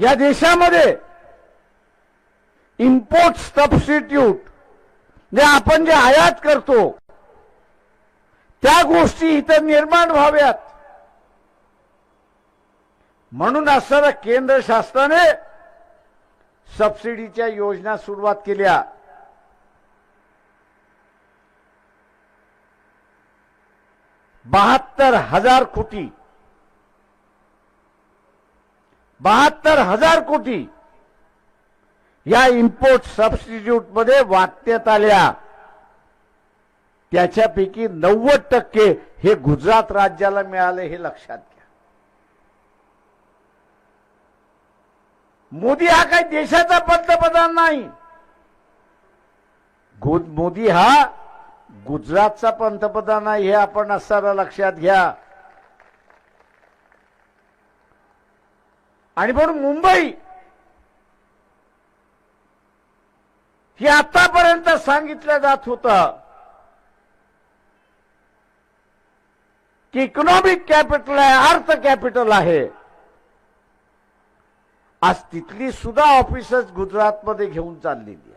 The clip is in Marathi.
या देशामध्ये इम्पोर्ट सबस्टिट्यूट जे आपण जे आयात करतो त्या गोष्टी इथं निर्माण व्हाव्यात. म्हणून असणाऱ्या केंद्र शासनाने सबसिडीच्या योजना सुरुवात केल्या. बहात्तर हजार कोटी बहात्तर हजार कोटी या इम्पोर्ट सबस्टिट्यूटमध्ये वाटण्यात आल्या. त्याच्यापैकी नव्वद टक्के हे गुजरात राज्याला मिळाले हे लक्षात घ्या. मोदी हा काही देशाचा पंतप्रधान नाही. गु- मोदी हा गुजरातचा पंतप्रधान आहे हे आपण असताना लक्षात घ्या. आणि म्हणून मुंबई हे आतापर्यंत सांगितलं जात होतं की इकॉनॉमिक कॅपिटल आहे अर्थ कॅपिटल आहे. आज तिथली सुद्धा ऑफिसच गुजरातमध्ये घेऊन चाललेली.